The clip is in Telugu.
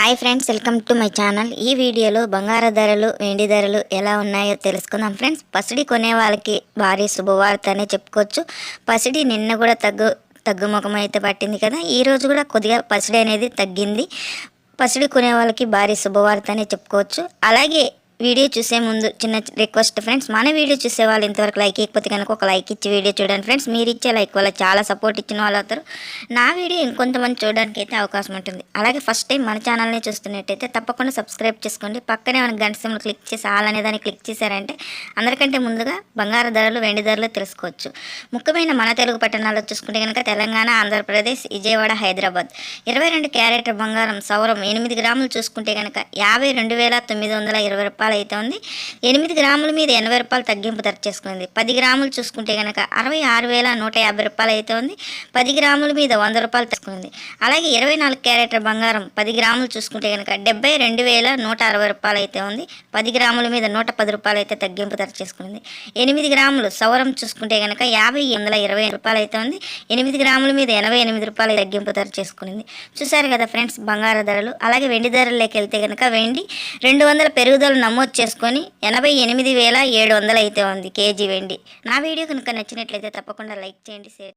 Hi friends welcome to my channel. ఈ వీడియోలో బంగారు ధరలు వెండి ధరలు ఎలా ఉన్నాయో తెలుసుకుందాం ఫ్రెండ్స్. పసిడి కొనే వాళ్ళకి భారీ శుభవార్త అనే చెప్పుకోవచ్చు. పసిడి నిన్న కూడా తగ్గు తగ్గుముఖం అయితే పట్టింది కదా. ఈరోజు కూడా కొద్దిగా పసిడి అనేది తగ్గింది. పసిడి కొనే వాళ్ళకి భారీ శుభవార్త అనే చెప్పుకోవచ్చు. అలాగే వీడియో చూసే ముందు చిన్న రిక్వెస్ట్ ఫ్రెండ్స్ మన వీడియో చూసే వాళ్ళు ఇంతవరకు లైక్ ఇవ్వకపోతే కనుక ఒక లైక్ ఇచ్చి వీడియో చూడండి ఫ్రెండ్స్ మీరు ఇచ్చే లైక్ వల్ల చాలా సపోర్ట్ ఇచ్చిన వాళ్ళు అవుతారు. నా వీడియో ఇంకొంతమంది చూడడానికి అయితే అవకాశం ఉంటుంది. అలాగే ఫస్ట్ టైం మన ఛానల్ని చూస్తున్నట్టయితే తప్పకుండా సబ్స్క్రైబ్ చేసుకోండి. పక్కనే మన గంట క్లిక్ చేసి ఆల్ అనే దాన్ని క్లిక్ చేశారంటే అందరికంటే ముందుగా బంగారు ధరలు వెండి ధరలు తెలుసుకోవచ్చు. ముఖ్యమైన మన తెలుగు పట్టణాల్లో చూసుకుంటే కనుక తెలంగాణ ఆంధ్రప్రదేశ్ విజయవాడ హైదరాబాద్. ఇరవై రెండు క్యారెట్ బంగారం సౌరం ఎనిమిది గ్రాములు చూసుకుంటే కనుక యాభై రెండు వేల తొమ్మిది వందల ఇరవై రూపాయలు అయితే ఉంది ఎనిమిది గ్రాముల మీద ఎనభై రూపాయలు తగ్గింపు ధర చేసుకుంది. పది గ్రాములు చూసుకుంటే కనుక అరవై ఆరు వేల నూట యాభై రూపాయలు అయితే ఉంది పది గ్రాముల మీద వంద రూపాయలు తగ్గుంది అలాగే ఇరవై నాలుగు క్యారెటర్ బంగారం పది గ్రాములు చూసుకుంటే కనుక డెబ్బై రెండు వేల నూట అరవై రూపాయలు అయితే ఉంది పది గ్రాముల మీద నూట పది రూపాయలు అయితే తగ్గింపు ధర చేసుకుంది. ఎనిమిది గ్రాములు సౌరం చూసుకుంటే కనుక యాభై వందల ఇరవై రూపాయలు అయితే ఉంది ఎనిమిది గ్రాముల మీద ఎనభై ఎనిమిది రూపాయలు తగ్గింపు ధర చేసుకుంది చూసారు కదా ఫ్రెండ్స్ బంగారు ధరలు. అలాగే వెండి ధరల్లోకి వెళ్తే కనుక వెండి రెండు వందల పెరుగుదల నమోదు చేసుకొని ఎనభై ఎనిమిది వేల ఏడు వందలు అయితే ఉంది కేజీ వెండి. నా వీడియో కనుక నచ్చినట్లయితే తప్పకుండా లైక్ చేయండి షేర్